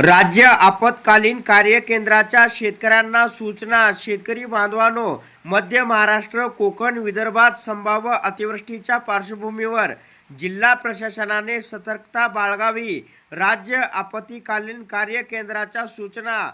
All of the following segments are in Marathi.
राज्य आपत्कालीन कार्य केंद्राच्या शेतकऱ्यांना सूचना. शेतकरी बांधवांनो मध्य महाराष्ट्र कोकण विदर्भात संभाव्य अतिवृष्टीच्या पार्श्वभूमीवर जिल्हा प्रशासनाने सतर्कता बाळगावी. राज्य आपत्कालीन कार्य केंद्राच्या सूचना.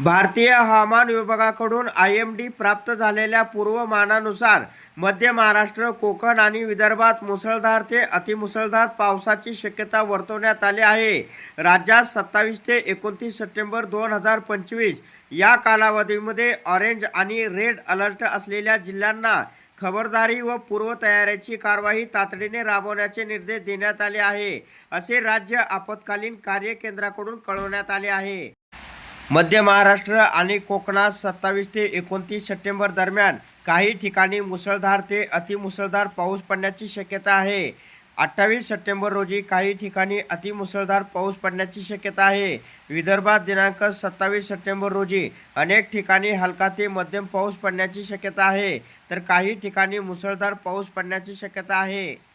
भारतीय हवामान विभागाकडून आय एम डी प्राप्त झालेल्या पूर्वमानानुसार मध्य महाराष्ट्र कोकण आणि विदर्भात मुसळधार ते अतिमुसळधार पावसाची शक्यता वर्तवण्यात आली आहे. राज्यात सत्तावीस ते एकोणतीस सप्टेंबर दोन हजार पंचवीस या कालावधीमध्ये ऑरेंज आणि रेड अलर्ट असलेल्या जिल्ह्यांना खबरदारी व पूर्वतयारीची कारवाई तातडीने राबवण्याचे निर्देश देण्यात आले आहे असे राज्य आपत्कालीन कार्य केंद्राकडून कळवण्यात आले आहे. मध्य महाराष्ट्र आणि कोकणात सत्तावीस ते एकोणतीस सप्टेंबर दरम्यान काही ठिकाणी मुसळधार ते अतिमुसळधार पाऊस पडण्याची शक्यता आहे. अठ्ठावीस सप्टेंबर रोजी काही ठिकाणी अतिमुसळधार पाऊस पडण्याची शक्यता आहे. विदर्भात दिनांक सत्तावीस सप्टेंबर रोजी अनेक ठिकाणी हलका ते मध्यम पाऊस पडण्याची शक्यता आहे. तर काही ठिकाणी मुसळधार पाऊस पडण्याची शक्यता आहे.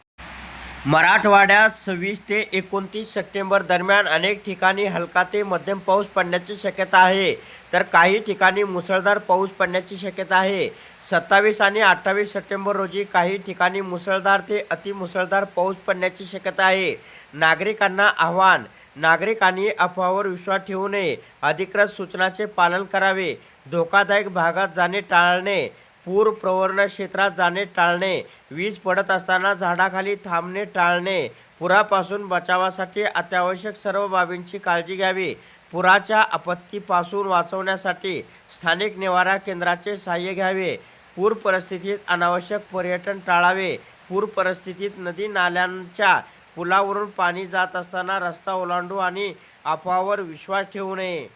मराठवाड्यात सव्वीस ते एकोणतीस सप्टेंबर दरम्यान अनेक ठिकाणी हलका ते मध्यम पाऊस पडण्याची शक्यता आहे. तर काही ठिकाणी मुसळधार पाऊस पडण्याची शक्यता आहे. सत्तावीस आणि अठ्ठावीस सप्टेंबर रोजी काही ठिकाणी मुसळधार ते अतिमुसळधार पाऊस पडण्याची शक्यता आहे. नागरिकांना आव्हान नागरिकांनी अफवावर विश्वास ठेवू नये अधिकृत सूचनाचे पालन करावे धोकादायक भागात जाणे टाळणे पूर प्रवर्ण क्षेत्रात जाणे टाळणे. वीज पडत असताना झाडाखाली थांबणे टाळणे. पुरापासून बचावासाठी अत्यावश्यक सर्व बाबींची काळजी घ्यावी. पुराच्या आपत्तीपासून वाचवण्यासाठी स्थानिक निवारा केंद्राचे सहाय्य घ्यावे. पूर परिस्थितीत अनावश्यक पर्यटन टाळावे. पूर परिस्थितीत नदी नाल्यांच्या पुलावरून पाणी जात असताना रस्ता ओलांडू आणि अफवावर विश्वास ठेवू नये.